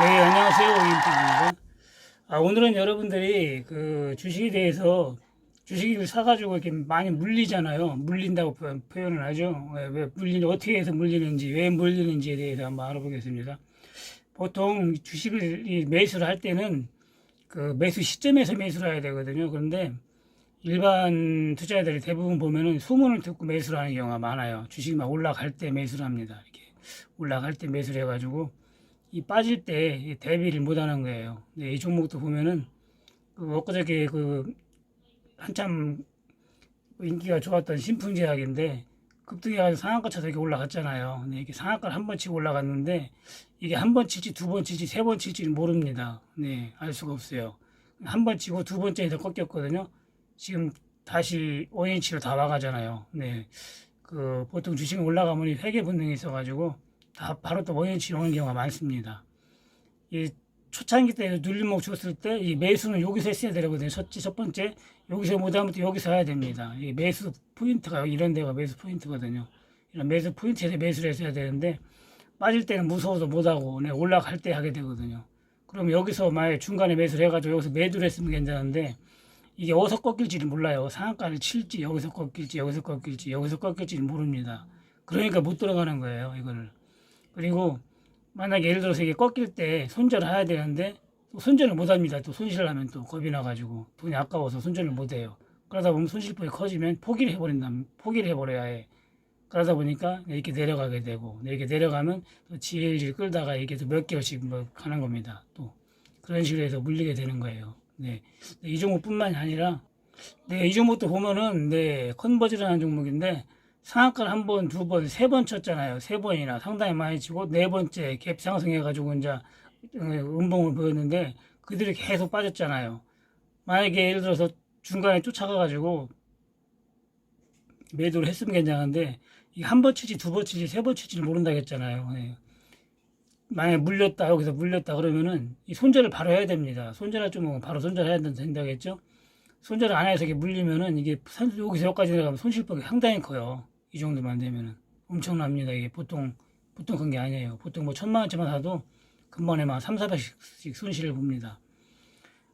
네, 안녕하세요. 오인P입니다. 아, 오늘은 여러분들이 그 주식에 대해서 주식을 사가지고 이렇게 많이 물리잖아요. 물린다고 표- 표현을 하죠. 왜, 왜 물리는, 어떻게 해서 물리는지, 왜 물리는지에 대해서 한번 알아보겠습니다. 보통 주식을 이 매수를 할 때는 그 매수 시점에서 매수를 해야 되거든요. 그런데 일반 투자자들이 대부분 보면은 소문을 듣고 매수를 하는 경우가 많아요. 주식이 막 올라갈 때 매수를 합니다. 이렇게 올라갈 때 매수를 해가지고 이 빠질 때이 대비를 못 하는 거예요. 네, 이 종목도 보면은 그 엊그저께 그 한참 인기가 좋았던 신풍제약인데 급등해 가지고 상한가 쳐서 이렇게 올라갔잖아요. 네, 이게 상한가를 한 번 치고 올라갔는데 이게 한 번 칠지 두 번 칠지 세 번 칠지는 모릅니다. 네, 알 수가 없어요. 한 번 치고 두 번째에서 꺾였거든요. 지금 다시 5인치로 다 와가잖아요. 네. 그 보통 주식은 올라가면 이 회계 본능이 있어가지고 다 바로 또 5인치로 오는 경우가 많습니다. 이 초창기 때 눌림목 줬을 때 이 매수는 여기서 했어야 되거든요. 첫, 첫 번째 여기서 못하면 또 여기서 해야 됩니다. 이 매수 포인트가 이런 데가 매수 포인트거든요. 이런 매수 포인트에서 매수를 했어야 되는데 빠질 때는 무서워서 못하고 네, 올라갈 때 하게 되거든요. 그럼 여기서 만약에 중간에 매수를 해가지고 여기서 매도를 했으면 괜찮은데 이게 어디서 꺾일지를 몰라요. 상한가를 칠지 여기서 꺾일지 여기서 꺾일지 여기서 꺾일지를 모릅니다. 그러니까 못 들어가는 거예요. 이거를. 그리고 만약에 예를 들어서 이게 꺾일 때 손절을 해야 되는데 또 손절을 못 합니다. 또 손실을 하면 또 겁이 나가지고 돈이 아까워서 손절을 못 해요. 그러다 보면 손실폭이 커지면 포기를 해버린다면 포기를 해버려야 해. 그러다 보니까 이렇게 내려가게 되고 이렇게 내려가면 또 질질 끌다가 이게 또 몇 개월씩 뭐 가는 겁니다. 또 그런 식으로 해서 물리게 되는 거예요. 네. 이 종목뿐만이 아니라 네, 이 종목도 보면은 네, 컨버지라는 종목인데 상한가를 한 번, 두 번, 세 번 쳤잖아요. 세 번이나 상당히 많이 치고 네 번째 갭 상승해가지고 이제 어, 음봉을 보였는데 그들이 계속 빠졌잖아요. 만약에 예를 들어서 중간에 쫓아가가지고 매도를 했으면 괜찮은데 한 번 치지, 두 번 치지, 세 번 치지를 모른다겠잖아요. 네. 만약에 물렸다 여기서 물렸다 그러면은 이 손절을 바로 해야 됩니다. 손절할 종목은 바로 손절해야 된다겠죠. 손절을 안 해서 이게 물리면은 이게 산- 여기서 여기까지 내려가면 손실폭이 상당히 커요. 이 정도만 되면은 엄청납니다. 이게 보통 보통 큰 게 아니에요. 보통 뭐 천만 원짜리만 사도 금번에 막 3, 400씩 손실을 봅니다.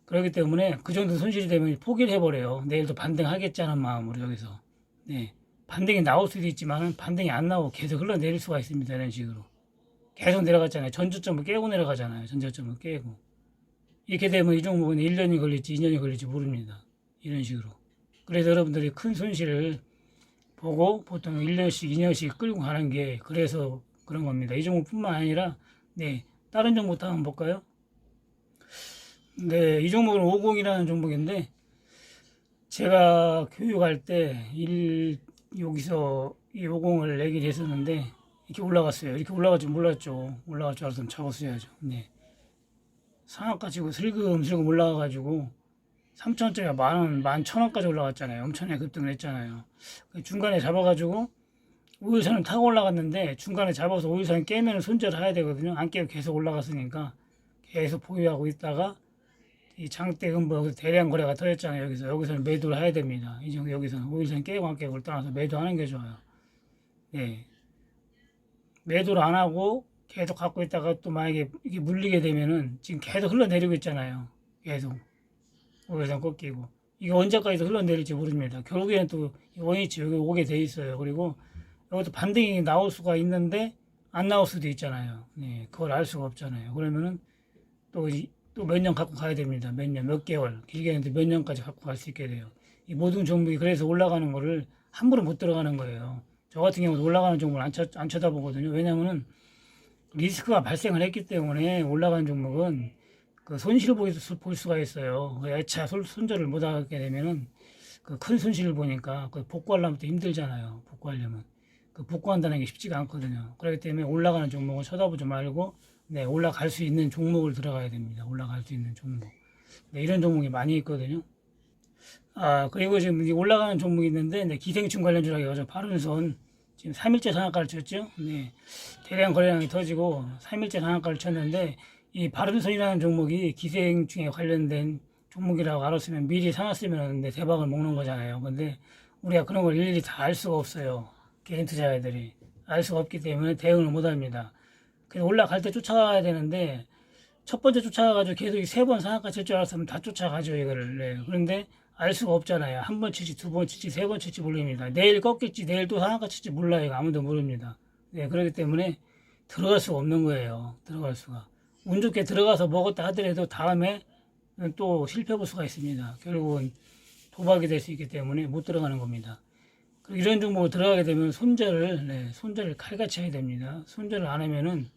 그렇기 때문에 그 정도 손실이 되면 포기를 해버려요. 내일도 반등하겠자는 마음으로 여기서. 네. 반등이 나올 수도 있지만 반등이 안 나오고 계속 흘러내릴 수가 있습니다. 이런 식으로. 계속 내려갔잖아요. 전저점을 깨고 내려가잖아요. 전저점을 깨고. 이렇게 되면 이 종목은 1년이 걸릴지 2년이 걸릴지 모릅니다. 이런 식으로. 그래서 여러분들이 큰 손실을 보고 보통 1년씩 2년씩 끌고 가는 게 그래서 그런 겁니다. 이 종목뿐만 아니라 네 다른 종목도 한번 볼까요? 네, 이 종목은 50이라는 종목인데 제가 교육할 때 일, 여기서 이 50을 내기를 했었는데 이렇게 올라갔어요. 이렇게 올라갈 줄 몰랐죠. 올라갈 줄 알았으면 잡았어야죠. 네. 상한가 치고 슬금슬금 올라가가지고 3천원짜리가 만원, 만 천원까지 올라갔잖아요. 엄청나게 급등을 했잖아요. 그 중간에 잡아가지고 오일선을 타고 올라갔는데 중간에 잡아서 오일선 깨면 손절을 해야 되거든요. 안 깨고 계속 올라갔으니까 계속 보유하고 있다가 이 장대금 뭐 대량 거래가 터졌잖아요. 여기서 여기서는 매도를 해야 됩니다. 이 정도 여기서는 오일선 깨고 안 깨고를 떠나서 매도하는 게 좋아요. 네. 매도를 안 하고 계속 갖고 있다가 또 만약에 이게 물리게 되면은 지금 계속 흘러내리고 있잖아요. 계속. 오일선 꺾이고. 이게 언제까지 흘러내릴지 모릅니다. 결국에는 또 원위치 여기 오게 돼 있어요. 그리고 여기도 반등이 나올 수가 있는데 안 나올 수도 있잖아요. 네, 그걸 알 수가 없잖아요. 그러면은 또 또 몇 년 갖고 가야 됩니다. 몇 년, 몇 개월, 길게는 몇 년까지 갖고 갈 수 있게 돼요. 이 모든 종목이 그래서 올라가는 거를 함부로 못 들어가는 거예요. 저 같은 경우도 올라가는 종목을 안, 쳐, 안 쳐다보거든요. 왜냐면은 리스크가 발생을 했기 때문에 올라가는 종목은 그 손실을 볼, 수가 있어요. 그 애차 손- 손절을 못 하게 되면은 그 큰 손실을 보니까 그 복구하려면 또 힘들잖아요. 복구하려면. 그 복구한다는 게 쉽지가 않거든요. 그렇기 때문에 올라가는 종목은 쳐다보지 말고 네, 올라갈 수 있는 종목을 들어가야 됩니다. 올라갈 수 있는 종목. 네, 이런 종목이 많이 있거든요. 아, 그리고 지금 이 올라가는 종목이 있는데, 네, 기생충 관련 주라고 해가지고 바른손 지금 3일째 상한가를 쳤죠. 네, 대량 거래량이 터지고 3일째 상한가를 쳤는데, 이 바른손이라는 종목이 기생충에 관련된 종목이라고 알았으면 미리 사놨으면 네, 대박을 먹는 거잖아요. 근데 우리가 그런 걸 일일이 다 알 수가 없어요. 개인 투자자들이. 알 수가 없기 때문에 대응을 못 합니다. 그래서 올라갈 때 쫓아가야 되는데 첫 번째 쫓아가가지고 계속 세 번 상한가 칠 줄 알았으면 다 쫓아가죠 이거를 네. 그런데 알 수가 없잖아요 한 번 칠지 두 번 칠지 세 번 칠지 모릅니다 내일 꺾일지 내일 또 상한가 칠지 몰라요 아무도 모릅니다 네 그렇기 때문에 들어갈 수가 없는 거예요 들어갈 수가 운 좋게 들어가서 먹었다 하더라도 다음에 또 실패 볼 수가 있습니다 결국은 도박이 될 수 있기 때문에 못 들어가는 겁니다 이런 종목을 들어가게 되면 손절을 네, 손절을 칼같이 해야 됩니다 손절을 안 하면은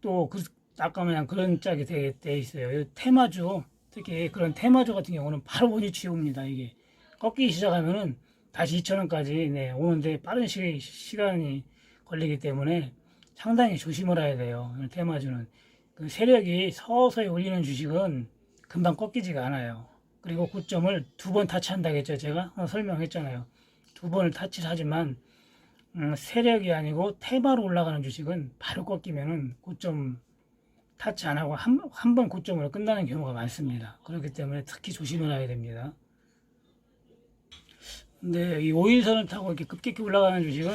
또 그, 아까 마냥 그런 짝이 돼, 돼 있어요. 이 테마주, 특히 그런 테마주 같은 경우는 바로 원위 취옵니다. 이게 꺾이기 시작하면은 다시 2,000원까지 네, 오는데 빠른 시, 시간이 걸리기 때문에 상당히 조심을 해야 돼요. 이 테마주는 그 세력이 서서히 올리는 주식은 금방 꺾이지가 않아요. 그리고 고점을 두 번 타치한다겠죠. 제가 어, 설명했잖아요. 두 번을 타치를 하지만 음, 세력이 아니고 테마로 올라가는 주식은 바로 꺾이면은 고점 타치 안 하고 한, 한 번 고점으로 끝나는 경우가 많습니다. 그렇기 때문에 특히 조심을 해야 됩니다. 근데 이 5일선을 타고 이렇게 급격히 올라가는 주식은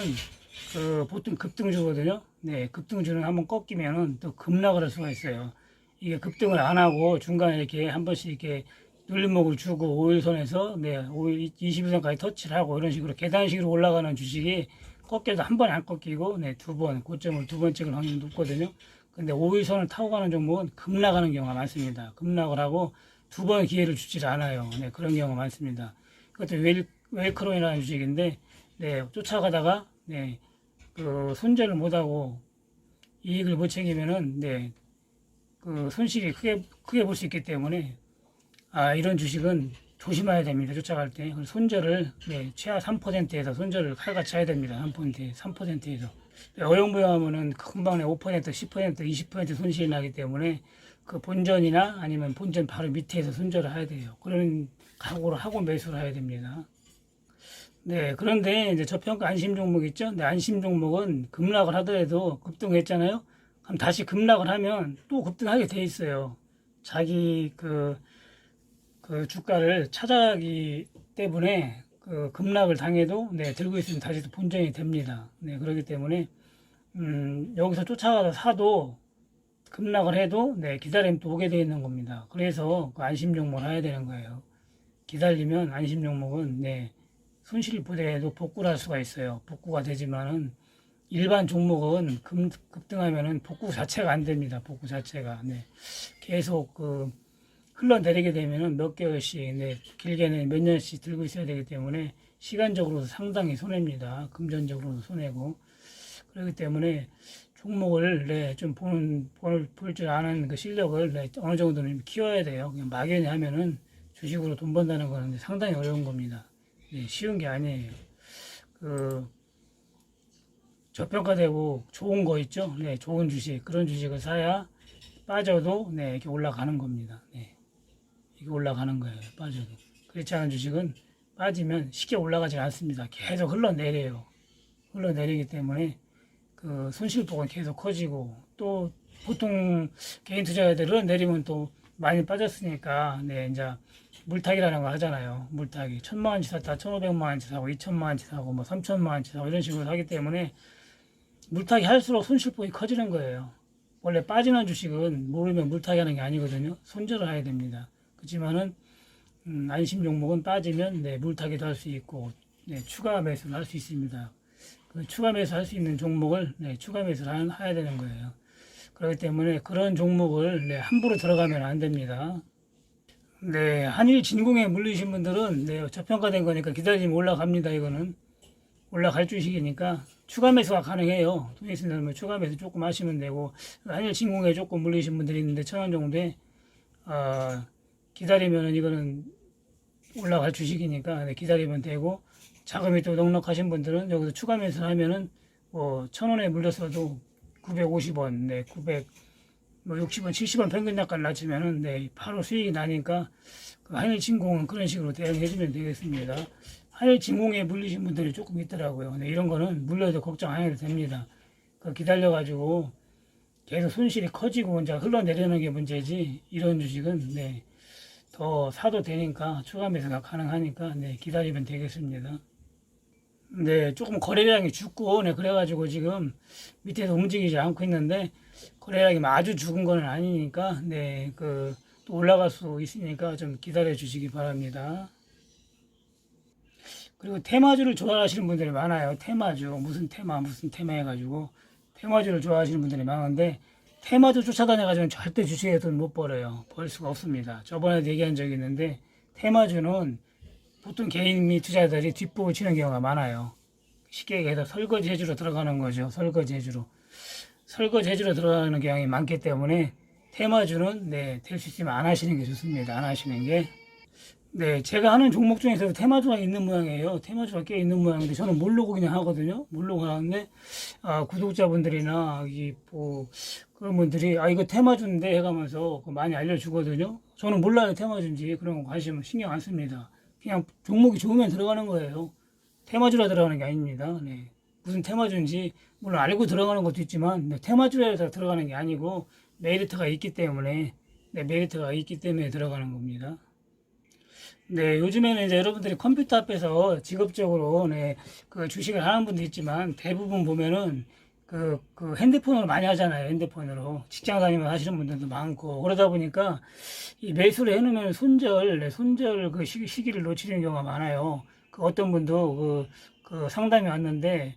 그 보통 급등주거든요. 네, 급등 주는 한번 꺾이면은 또 급락을 할 수가 있어요. 이게 급등을 안 하고 중간에 이렇게 한 번씩 이렇게 눌림목을 주고 5일선에서 네, 5일 22선까지 터치를 하고 이런 식으로 계단식으로 올라가는 주식이 꺾여도 한 번 안 꺾이고 네, 두 번 고점을 두 번 찍을 확률이 높거든요. 근데 5일선을 타고 가는 종목은 급락하는 경우가 많습니다. 급락을 하고 두 번 기회를 주질 않아요. 네, 그런 경우가 많습니다. 그것도 웰, 웰크론이라는 주식인데 네, 쫓아가다가 네, 그 손절을 못하고 이익을 못 챙기면은 네, 그 손실이 크게 크게 볼 수 있기 때문에 아 이런 주식은 조심해야 됩니다. 쫓아갈 때 손절을 네, 최하 3%에서 손절을 칼같이 해야 됩니다. 3%, 3%에서 어영부영하면은 금방 내 5%, 10%, 20% 손실이 나기 때문에 그 본전이나 아니면 본전 바로 밑에서 손절을 해야 돼요. 그런 각오를 하고 매수를 해야 됩니다. 네, 그런데 이제 저평가 안심 종목 있죠? 네, 안심 종목은 급락을 하더라도 급등했잖아요? 그럼 다시 급락을 하면 또 급등하게 돼 있어요. 자기 그, 그 주가를 찾아가기 때문에 그 급락을 당해도 네, 들고 있으면 다시 또 본전이 됩니다. 네, 그렇기 때문에 음, 여기서 쫓아가서 사도 급락을 해도 네, 기다리면 또 오게 되어 있는 겁니다. 그래서 그 안심 종목을 해야 되는 거예요. 기다리면 안심 종목은 네, 손실 보더라도 복구를 할 수가 있어요. 복구가 되지만은 일반 종목은 급, 급등하면은 복구 자체가 안 됩니다. 복구 자체가 네. 계속 그 흘러내리게 되면은 몇 개월씩 네, 길게는 몇 년씩 들고 있어야 되기 때문에 시간적으로도 상당히 손해입니다. 금전적으로도 손해고 그렇기 때문에 종목을 네, 좀 보는 볼 줄 아는 그 실력을 네, 어느 정도는 키워야 돼요. 그냥 막연히 하면은 주식으로 돈 번다는 거는 상당히 어려운 겁니다. 네, 쉬운 게 아니에요. 그 저평가되고 좋은 거 있죠? 네, 좋은 주식 그런 주식을 사야 빠져도 네, 이렇게 올라가는 겁니다. 네, 이게 올라가는 거예요. 빠져도 그렇지 않은 주식은 빠지면 쉽게 올라가지 않습니다. 계속 흘러내려요. 흘러내리기 때문에 그 손실폭은 계속 커지고 또 보통 개인 투자자들은 내리면 또 많이 빠졌으니까 네 이제 물타기라는 거 하잖아요. 물타기 천만 원치 샀다 천오백만 원치 사고 이천만 원치 사고 뭐 삼천만 원치 사고 이런 식으로 하기 때문에 물타기 할수록 손실폭이 커지는 거예요. 원래 빠지는 주식은 모르면 물타기 하는 게 아니거든요. 손절을 해야 됩니다. 그렇지만은 음, 안심 종목은 빠지면 네, 물타기도 할 수 있고 네, 추가 매수를 할 수 있습니다. 그 추가 매수 할 수 있는 종목을 네, 추가 매수를 하- 해야 되는 거예요. 그렇기 때문에 그런 종목을 네, 함부로 들어가면 안 됩니다. 네, 한일 진공에 물리신 분들은 네, 저평가된 거니까 기다리면 올라갑니다. 이거는 올라갈 주식이니까 추가 매수가 가능해요. 돈이 있으면 추가 매수 조금 하시면 되고 한일 진공에 조금 물리신 분들이 있는데 천 원 정도에 어, 기다리면은 이거는 올라갈 주식이니까 네, 기다리면 되고 자금이 또 넉넉하신 분들은 여기서 추가 매수 하면은 뭐 천 원에 물렸어도 950원, 네, 900, 뭐 60원, 70원 평균 단가를 낮추면은 네, 바로 수익이 나니까 그 한일 진공은 그런 식으로 대응해 주면 되겠습니다. 한일 진공에 물리신 분들이 조금 있더라고요. 네, 이런 거는 물려도 걱정 안 해도 됩니다. 그 기다려가지고 계속 손실이 커지고 이제 흘러내리는 게 문제지 이런 주식은 네, 더 사도 되니까 추가 매수가 가능하니까 네, 기다리면 되겠습니다. 네, 조금 거래량이 죽고, 네, 그래가지고 지금 밑에서 움직이지 않고 있는데, 거래량이 뭐 아주 죽은 건 아니니까, 네, 그, 또 올라갈 수 있으니까 좀 기다려 주시기 바랍니다. 그리고 테마주를 좋아하시는 분들이 많아요. 테마주, 무슨 테마, 무슨 테마 해가지고, 테마주를 좋아하시는 분들이 많은데, 테마주 쫓아다녀가지고 절대 주식에 돈 못 벌어요. 벌 수가 없습니다. 저번에도 얘기한 적이 있는데, 테마주는 보통 개인 및 투자자들이 뒷부분 치는 경우가 많아요. 쉽게 얘기해서 설거지 해주러 들어가는 거죠. 설거지 해주러. 설거지 해주러 들어가는 경향이 많기 때문에 테마주는 네, 될 수 있으면 안 하시는 게 좋습니다. 안 하시는 게. 네, 제가 하는 종목 중에서도 테마주가 있는 모양이에요. 테마주가 꽤 있는 모양인데 저는 모르고 그냥 하거든요. 모르고 하는데 아, 구독자분들이나 이 뭐 그런 분들이 아 이거 테마주인데 해가면서 많이 알려주거든요. 저는 몰라요 테마주인지 그런 거 관심 신경 안 씁니다. 그냥 종목이 좋으면 들어가는 거예요. 테마주라 들어가는 게 아닙니다. 네. 무슨 테마주인지 물론 알고 들어가는 것도 있지만 네, 테마주라서 들어가는 게 아니고 메리트가 있기 때문에 네, 메리트가 있기 때문에 들어가는 겁니다. 네, 요즘에는 이제 여러분들이 컴퓨터 앞에서 직업적으로 네, 그 주식을 하는 분도 있지만 대부분 보면은 그, 그 핸드폰으로 많이 하잖아요. 핸드폰으로. 직장 다니면서 하시는 분들도 많고. 그러다 보니까 이 매수를 해놓으면 손절, 네, 손절 그 시기, 시기를 놓치는 경우가 많아요. 그 어떤 분도 그, 그 상담이 왔는데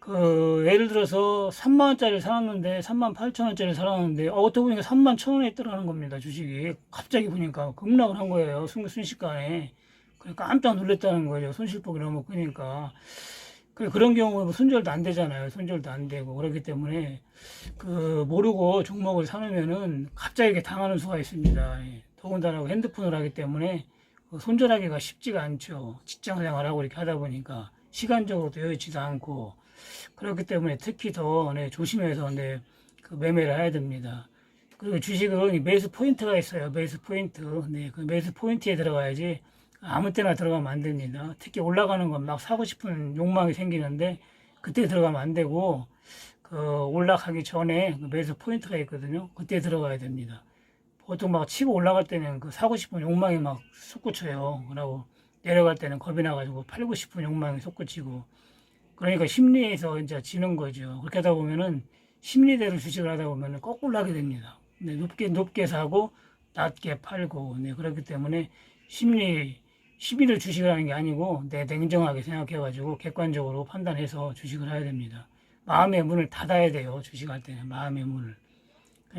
그 예를 들어서 3만 원짜리 사놨는데 3만 8천 원짜리 사놨는데 어, 어떻게 보니까 3만 천 원에 떨어가는 겁니다 주식이 갑자기 보니까 급락을 한 거예요 순, 순식간에 그러니까 깜짝 놀랐다는 거죠 손실폭이 너무 크니까 그 그런 경우에 뭐 손절도 안 되잖아요 손절도 안 되고 그렇기 때문에 그 모르고 종목을 사놓으면은 갑자기 이렇게 당하는 수가 있습니다 예. 더군다나 핸드폰을 하기 때문에 그 손절하기가 쉽지가 않죠 직장 생활하고 이렇게 하다 보니까 시간적으로도 여의치도 않고 그렇기 때문에 특히 더 네, 조심해서 네, 그 매매를 해야 됩니다. 그리고 주식은 매수 포인트가 있어요. 매수 포인트. 네, 그 매수 포인트에 들어가야지 아무 때나 들어가면 안 됩니다. 특히 올라가는 건 막 사고 싶은 욕망이 생기는데 그때 들어가면 안 되고 그 올라가기 전에 그 매수 포인트가 있거든요. 그때 들어가야 됩니다. 보통 막 치고 올라갈 때는 그 사고 싶은 욕망이 막 솟구쳐요. 그러고 내려갈 때는 겁이 나가지고 팔고 싶은 욕망이 솟구치고 그러니까 심리에서 이제 지는 거죠. 그렇게 하다 보면은 심리대로 주식을 하다 보면은 거꾸로 하게 됩니다. 네, 높게 높게 사고 낮게 팔고 네, 그렇기 때문에 심리 심리를 주식을 하는 게 아니고 내 냉정하게 생각해가지고 객관적으로 판단해서 주식을 해야 됩니다. 마음의 문을 닫아야 돼요. 주식할 때는 마음의 문을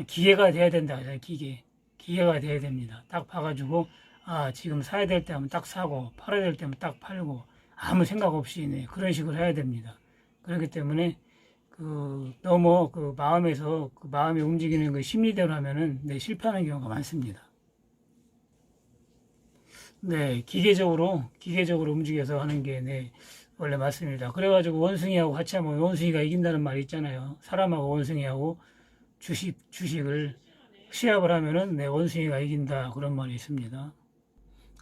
기계가 돼야 된다. 기계 기계가 돼야 됩니다. 딱 봐가지고 아 지금 사야 될 때 하면 딱 사고 팔아야 될 때 하면 딱 팔고 아무 생각 없이 네, 그런 식으로 해야 됩니다. 그렇기 때문에 그 너무 그 마음에서 그 마음이 움직이는 그 심리대로 하면은 네, 실패하는 경우가 많습니다. 네, 기계적으로 기계적으로 움직여서 하는 게 네, 원래 맞습니다. 그래가지고 원숭이하고 같이 하면 원숭이가 이긴다는 말이 있잖아요. 사람하고 원숭이하고 주식 주식을 시합을 하면은 네, 원숭이가 이긴다 그런 말이 있습니다.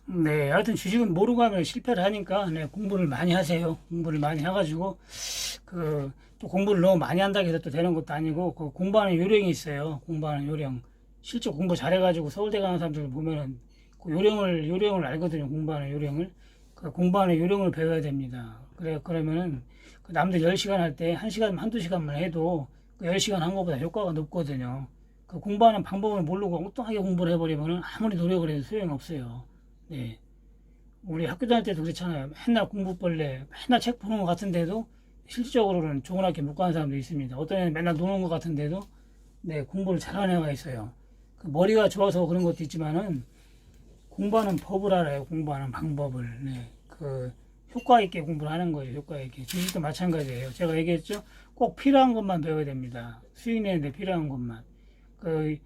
네, 하여튼 주식은 모르고 하면 실패를 하니까 네, 공부를 많이 하세요. 공부를 많이 해가지고 그 또 공부를 너무 많이 한다고 해서 또 되는 것도 아니고 그 공부하는 요령이 있어요. 공부하는 요령. 실제 공부 잘해가지고 서울대 가는 사람들 보면은 그 요령을 요령을 알거든요. 공부하는 요령을 그 공부하는 요령을 배워야 됩니다. 그래 그러면은 그 남들 10시간 할 때 1시간 한두 시간만 해도 그 10시간 한 것보다 효과가 높거든요. 그 공부하는 방법을 모르고 엉뚱하게 공부를 해버리면은 아무리 노력을 해도 소용이 없어요. 네. 우리 학교 다닐 때도 그렇잖아요. 맨날 공부벌레, 맨날 책 보는 것 같은데도 실질적으로는 좋은 학교 못 가는 사람도 있습니다. 어떤 애는 맨날 노는 것 같은데도 네, 공부를 잘하는 애가 있어요. 그 머리가 좋아서 그런 것도 있지만은 공부하는 법을 알아요. 공부하는 방법을. 네. 그 효과 있게 공부를 하는 거예요. 효과 있게. 주식도 마찬가지예요. 제가 얘기했죠. 꼭 필요한 것만 배워야 됩니다. 수익 내는데 필요한 것만. 그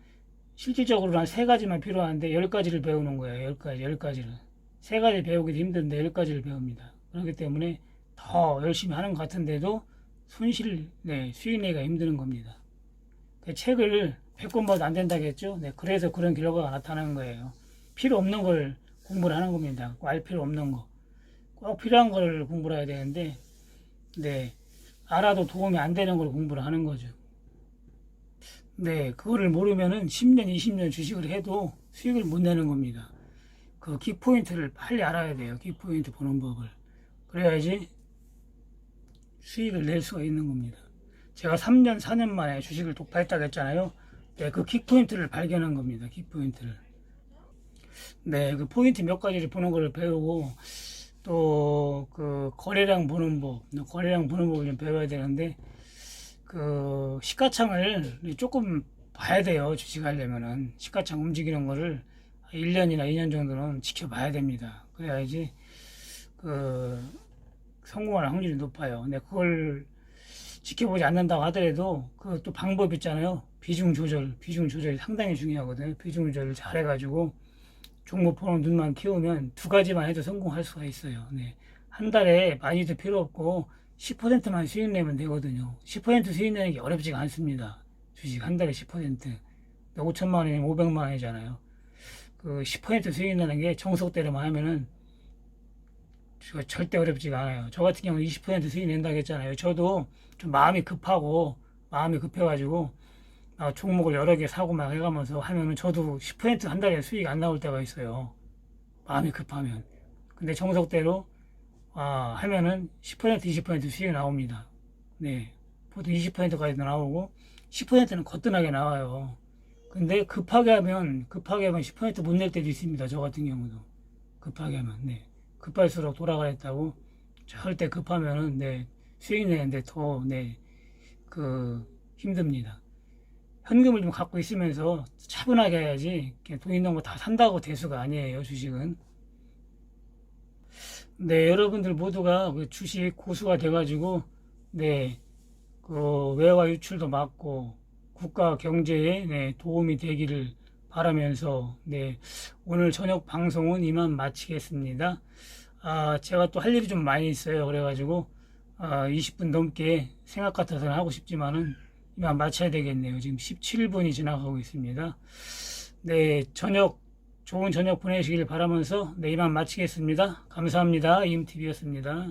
실질적으로 한 세 가지만 필요한데 열 가지를 배우는 거예요. 열 가지, 열 가지를. 세 가지 배우기도 힘든데 열 가지를 배웁니다. 그렇기 때문에 더 열심히 하는 것 같은데도 손실, 네, 수익 내기가 힘드는 겁니다. 그 책을 100권 봐도 안 된다겠죠? 네, 그래서 그런 결과가 나타나는 거예요. 필요 없는 걸 공부를 하는 겁니다. 꼭알 필요 없는 거. 꼭 필요한 걸 공부를 해야 되는데, 네, 알아도 도움이 안 되는 걸 공부를 하는 거죠. 네, 그거를 모르면은 10년, 20년 주식을 해도 수익을 못 내는 겁니다. 그 키포인트를 빨리 알아야 돼요. 키포인트 보는 법을. 그래야지 수익을 낼 수가 있는 겁니다. 제가 3년, 4년 만에 주식을 독파했다고 했잖아요. 네, 그 킥포인트를 발견한 겁니다. 킥포인트를. 네, 그 포인트 몇 가지를 보는 거를 배우고 또 그 거래량 보는 법, 거래량 보는 법을 좀 배워야 되는데 그 시가창을 조금 봐야 돼요. 주식하려면은 시가창 움직이는 거를 1년이나 2년 정도는 지켜봐야 됩니다. 그래야지 그 성공할 확률이 높아요. 근데 그걸 지켜보지 않는다고 하더라도 그또 방법 있잖아요. 비중 조절, 비중 조절이 상당히 중요하거든요. 비중 조절을 잘 해가지고 종목 보는 눈만 키우면 두 가지만 해도 성공할 수가 있어요. 네. 한 달에 많이도 필요 없고 10%만 수익 내면 되거든요. 10% 수익 내는 게 어렵지가 않습니다. 주식 한 달에 10%. 5천만 원이면 500만 원이잖아요. 그 10% 수익 내는 게 정석대로만 하면은 저- 절대 어렵지가 않아요. 저 같은 경우는 20% 수익 낸다고 했잖아요. 저도 좀 마음이 급하고 마음이 급해가지고 아, 종목을 여러 개 사고 막 해가면서 하면은 저도 10%한 달에 수익 안 나올 때가 있어요. 마음이 급하면. 근데 정석대로 아, 하면은 10% 20% 수익이 나옵니다. 네. 보통 20%까지도 나오고 10%는 거뜬하게 나와요. 근데 급하게 하면 급하게 하면 10%못 낼 때도 있습니다. 저 같은 경우도 급하게 하면 네. 급할수록 돌아가겠다고 절대 급하면은 네 수익 내는데 더네그 힘듭니다. 현금을 좀 갖고 있으면서 차분하게 해야지 돈 있는 거 다 산다고 대수가 아니에요 주식은. 네 여러분들 모두가 그 주식 고수가 돼가지고 네그 외화 유출도 막고 국가 경제에 네, 도움이 되기를 바라면서 네 오늘 저녁 방송은 이만 마치겠습니다. 아 제가 또 할 일이 좀 많이 있어요. 그래가지고 아, 20분 넘게 생각 같아서는 하고 싶지만은 마쳐야 되겠네요. 지금 17분이 지나가고 있습니다. 네 저녁 좋은 저녁 보내시길 바라면서 네 이만 마치겠습니다. 감사합니다. 임TV였습니다.